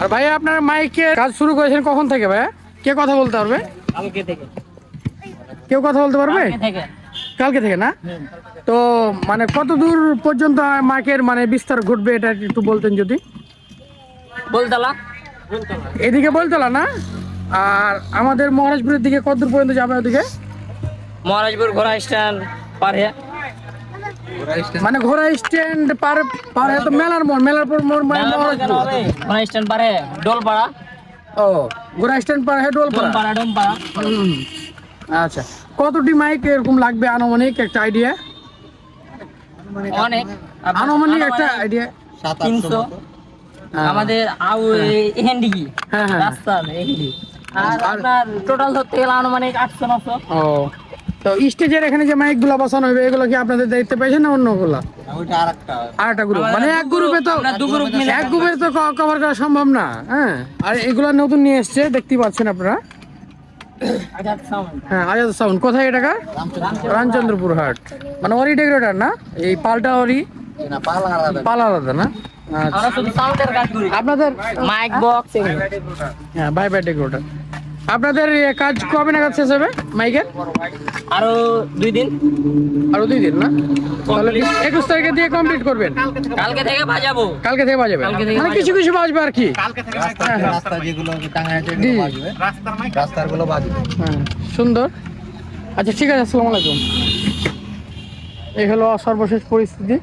আর ভাই আপনার মাইকে কাজ শুরু করেছেন কখন থেকে ভাইয়া কে কথা বলতে পারবে? কালকে থেকে। কেউ কথা বলতে পারবে? কালকে থেকে। না? তো মানে কত দূর পর্যন্ত মাইকের মানে বিস্তার ঘটবে এটা একটু বলতেন যদি। বলতালা। এদিকে বলতলা না? আর আমাদের মহারাজপুরের দিকে কত দূর পর্যন্ত যাবে ওদিকে? মহারাজপুর ঘোড়া স্ট্যান্ড পারে মানে ঘোড়া স্ট্যান্ড পার পার তো মেলার মোড় মেলার পর মোড় মানে ঘোড়া স্ট্যান্ড পারে ডোলপাড়া ও ঘোড়া স্ট্যান্ড পার হয়ে ডোলপাড়া হুম। আচ্ছা। কতটি মাইক এরকম লাগবে আনুমানিক? একটা আইডিয়া অনেক। আনুমানিক একটা আইডিয়া তিনশো। আমাদের আউ হেন্ডিগি হ্যাঁ হ্যাঁ। রাস্তা হেন্ডি। আর আপনার টোটাল ধরতে গেলে আনুমানিক আটশো নশো। ও। তো স্টেজের এখানে যে মাইকগুলো বসানো হবে এগুলো কি আপনাদের দায়িত্ব পেয়েছেন না অন্যগুলো? আরেকটা। গ্রুপ মানে এক গ্রুপে তো এক গ্রুপে তো কভার করা সম্ভব না হ্যাঁ? আর এগুলো নতুন নিয়ে এসছে দেখতে পাচ্ছেন আপনারা। হ্যাঁ আজাদ সাউন্ড কোথায় এটা রামচন্দ্রপুর হাট। মানে অরি ডেকোরেটার না? এই পাল্টা অরি পাল আলাদা। না? আচ্ছা। আপনাদের মাইক বক্স হ্যাঁ বাই বাই ডেকোরেটার। আপনাদের কাজ কবে নাগাদ শেষ হবে মাইকের আরও দুই দিন। আরও দুই দিন না? তাহলে একুশ তারিখে দিয়ে কমপ্লিট করবেন? কালকে থেকে বাজাবো। কালকে থেকে বাজাবে কালকে থেকে মানে কিছু কিছু বাজবে আর কি। রাস্তা যেগুলো রাস্তারগুলো বাজবে। হ্যাঁ সুন্দর। আচ্ছা ঠিক আছে আসসালামু আলাইকুম। এই হলো সর্বশেষ পরিস্থিতি।